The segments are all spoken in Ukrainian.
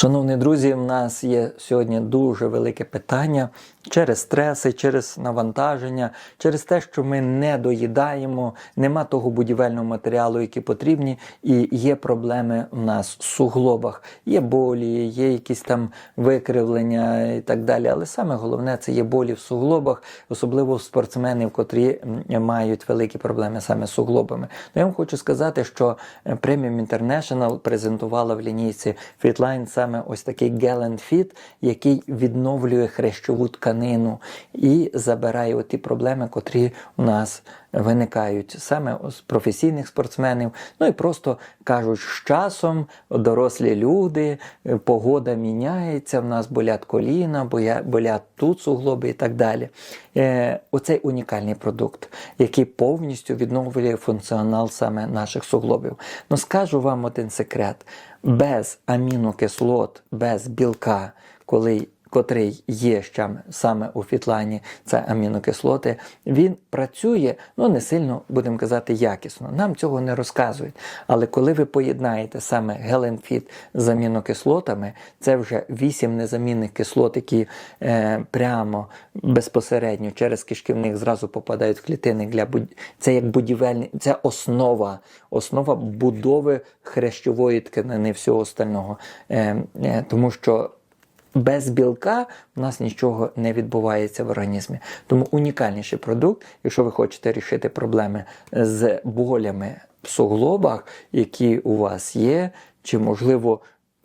Шановні друзі, в нас є сьогодні дуже велике питання через стреси, через навантаження, через те, що ми не доїдаємо, нема того будівельного матеріалу, який потрібні, і є проблеми в нас в суглобах. Є болі, є якісь там викривлення і так далі. Але саме головне це є болі в суглобах, особливо в спортсменів, котрі мають великі проблеми саме з суглобами. Ну, я вам хочу сказати, що е, Premium International презентувала в лінійці Fitline саме ось такий Gallant Fit, який відновлює хрящову тканину і забирає оті проблеми, котрі у нас виникають саме з професійних спортсменів. Ну і просто кажуть, з часом дорослі люди, е, погода міняється, в нас болять коліна, болять тут суглоби і так далі. Е, Оцей унікальний продукт, який повністю відновлює функціонал саме наших суглобів. Ну скажу вам один секрет: без амінокислот, без білка, коли котрий є ще саме у фітлайні, це амінокислоти, він працює, ну не сильно, будемо казати, якісно. Нам цього не розказують. Але коли ви поєднаєте саме геленфіт з амінокислотами, це вже вісім незамінних кислот, які е, прямо безпосередньо через кишківник зразу попадають в клітини для буд... це як будівельний, це основа, основа будови хрящової тканини всього остального. Е, е, тому що без білка в нас нічого не відбувається в організмі. Тому унікальніший продукт, якщо ви хочете рішити проблеми з болями в суглобах, які у вас є, чи можливо.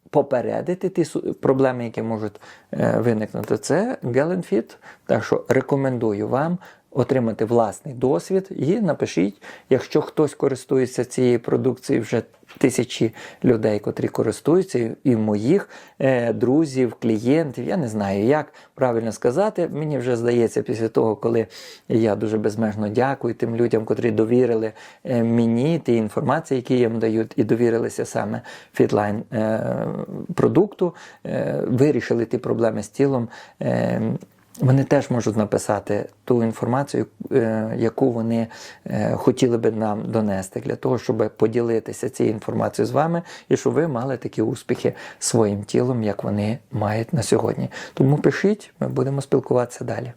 Попередити ті проблеми, які можуть е, виникнути, це Геленфіт. Так що рекомендую вам отримати власний досвід і напишіть, якщо хтось користується цією продукцією, вже тисячі людей, котрі користуються, і моїх е, друзів, клієнтів. Я не знаю, як правильно сказати. Мені вже здається, після того, коли я дуже безмежно дякую тим людям, котрі довірили е, мені ті інформації, які їм дають, і довірилися саме фітлайн е, продукту, е, вирішили ті проблеми з тілом. Е, вони теж можуть написати ту інформацію, е, яку вони е, хотіли би нам донести, для того, щоб поділитися цією інформацією з вами, і щоб ви мали такі успіхи своїм тілом, як вони мають на сьогодні. Тому пишіть, ми будемо спілкуватися далі.